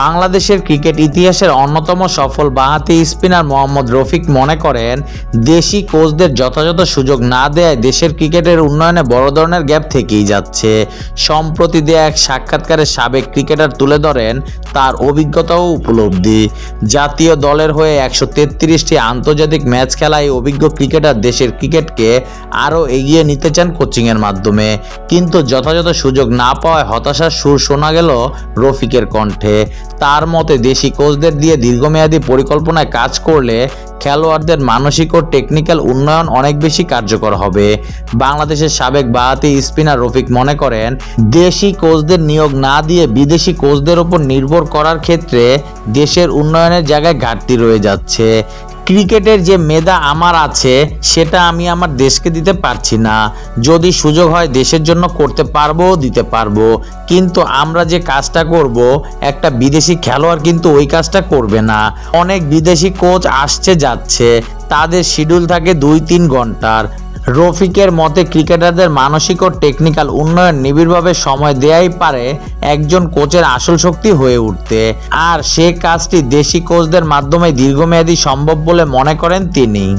বাংলাদেশের ক্রিকেট ইতিহাসের অন্যতম সফল বাঁহাতি স্পিনার মোহাম্মদ রফিক মনে করেন, দেশি কোচদের যথাযথ সুযোগ না দেয়ায় দেশের ক্রিকেটের উন্নয়নে বড় ধরনের গ্যাপ থেকেই যাচ্ছে। সম্প্রতি দেয়া এক সাক্ষাৎকারে সাবেক ক্রিকেটার তুলে ধরেন, তার অভিজ্ঞতা ও উপলব্ধি। জাতীয় দলের হয়ে একশো তেত্রিশটি আন্তর্জাতিক ম্যাচ খেলা এই অভিজ্ঞ ক্রিকেটার দেশের ক্রিকেটকে আরও এগিয়ে নিতে চান কোচিংয়ের মাধ্যমে। কিন্তু যথাযথ সুযোগ না পাওয়ায় হতাশার সুর শোনা গেল রফিকের কণ্ঠে। তার মতে দেশি কোচদের দিয়ে দীর্ঘমেয়াদী পরিকল্পনায় কাজ করলে খেলোয়াড়দের মানসিক ও টেকনিক্যাল উন্নয়ন অনেক বেশি কার্যকর হবে। বাংলাদেশের সাবেক বাহাতি স্পিনার রফিক মনে করেন, দেশি কোচদের নিয়োগ না দিয়ে বিদেশি কোচদের ওপর নির্ভর করার ক্ষেত্রে দেশের উন্নয়নের জায়গায় ঘাটতি রয়ে যাচ্ছে। ক্রিকেটের যে মেধা আমার আছে, সেটা আমি আমার দেশকে দিতে পারছি না। যদি সুযোগ হয় দেশের জন্য করতে পারব, দিতে পারব। কিন্তু আমরা যে কাজটা করব, একটা বিদেশি খেলোয়াড় কিন্তু ওই কাজটা করবে না। অনেক বিদেশি কোচ আসছে, যাচ্ছে। তাদের শিডিউল থাকে দুই তিন ঘণ্টার। রফিকের মতে ক্রিকেটারদের মানসিক ও টেকনিক্যাল উন্নয়ন নিবিড়ভাবে সময় দেয়াই পারে একজন কোচের আসল শক্তি হয়ে উঠতে। আর সে কাজটি দেশি কোচদের মাধ্যমে দীর্ঘমেয়াদী সম্ভব বলে মনে করেন তিনি।